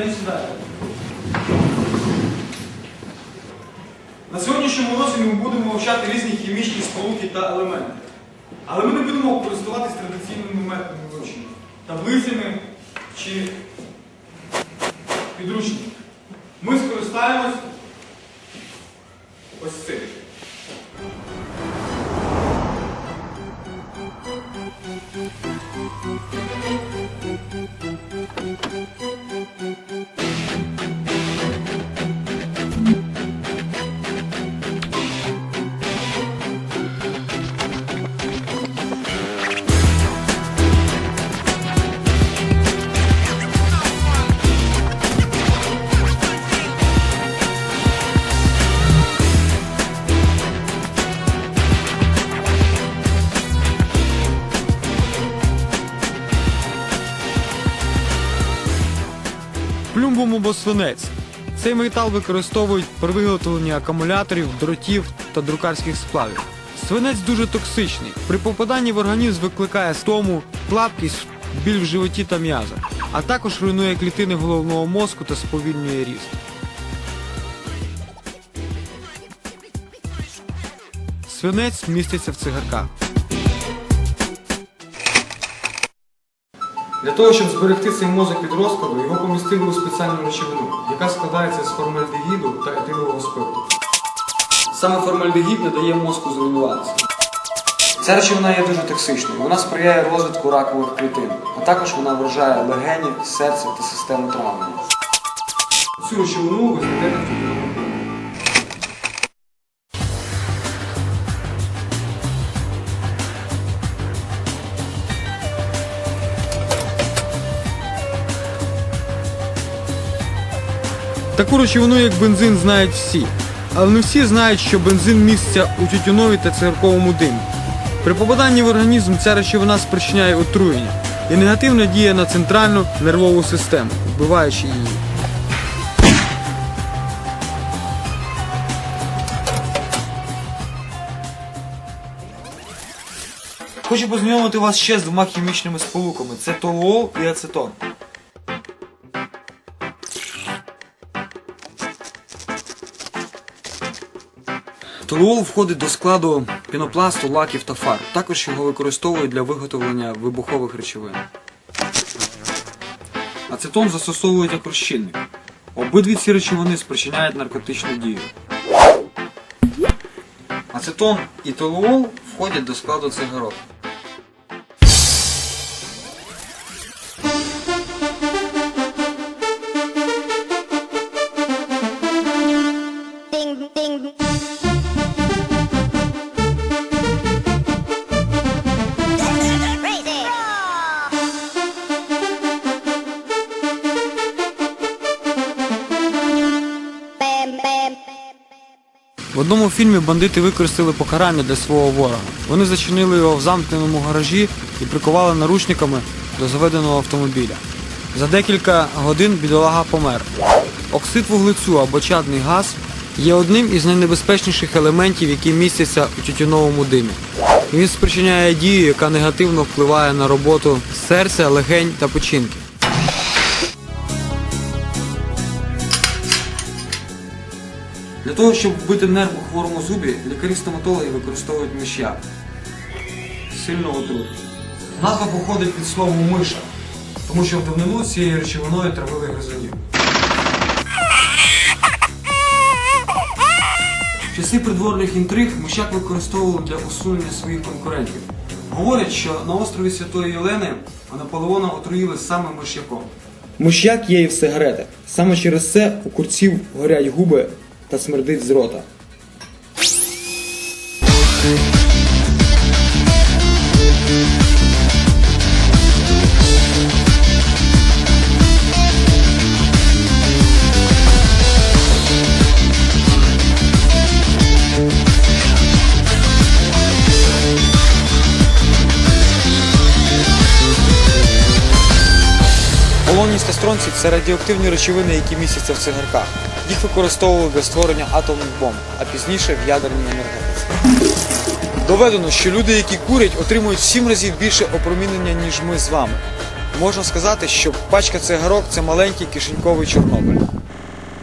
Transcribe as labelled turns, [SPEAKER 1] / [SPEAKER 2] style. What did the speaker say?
[SPEAKER 1] день. На сьогоднішньому уроці ми будемо вивчати різні хімічні сполуки та елементи. Але ми не будемо користуватись традиційними методами вивчення, таблицями чи підручниками. Ми скористаємось ось цим.
[SPEAKER 2] Плюмбум або свинець. Цей метал використовують при виготовленні акумуляторів, дротів та друкарських сплавів. Свинець дуже токсичний. При попаданні в організм викликає стому, клапкість, біль в животі та м'язах, а також руйнує клітини головного мозку та сповільнює ріст. Свинець міститься в цигарках.
[SPEAKER 1] Для того, щоб зберегти цей мозок від розкладу, його помістили у спеціальну речовину, яка складається з формальдегіду та етилового спирту. Саме формальдегід не дає мозку зруйнуватися. Ця речовина є дуже токсичною. Вона сприяє розвитку ракових клітин, а також вона вражає легені, серце та систему травлення. Цю речовину ви знайдете в
[SPEAKER 2] Таку речовину, як бензин, знають всі. Але не всі знають, що бензин міститься у тютюнові та цигарковому димі. При попаданні в організм ця речовина спричиняє отруєння і негативно діє на центральну нервову систему, вбиваючи її.
[SPEAKER 1] Хочу познайомити вас ще з двома хімічними сполуками: це толуол і ацетон. Толуол входить до складу пінопласту, лаків та фарб. Також його використовують для виготовлення вибухових речовин. Ацетон застосовують як розчинник. Обидві ці речовини спричиняють наркотичну дію. Ацетон і толуол входять до складу цигарок.
[SPEAKER 2] В одному фільмі бандити використали покарання для свого ворога. Вони зачинили його в замкненому гаражі і прикували наручниками до заведеного автомобіля. За декілька годин бідолага помер. Оксид вуглецю або чадний газ є одним із найнебезпечніших елементів, які містяться у тютюновому димі. Він спричиняє дію, яка негативно впливає на роботу серця, легень та печінки.
[SPEAKER 1] Для того, щоб вбити нерв у хворому зубі, лікарі-стоматологи використовують миш'як. Сильно отрут. Назва походить від слова миша, тому що в давнину цією речовиною травили гризунів. В часи придворних інтриг мишак використовували для усунення своїх конкурентів. Говорять, що на острові Святої Єлени Наполеона отруїли саме миш'яком. Миш'як є і в сигаретах. Саме через це у курців горять губи та смердить з рота.
[SPEAKER 2] Полоність та стронцій – це радіоактивні речовини, які містяться в цигарках. Їх використовували для створення атомних бомб, а пізніше в ядерній енергетиці. Доведено, що люди, які курять, отримують в 7 разів більше опромінення, ніж ми з вами. Можна сказати, що пачка цигарок це маленький кишеньковий Чорнобиль.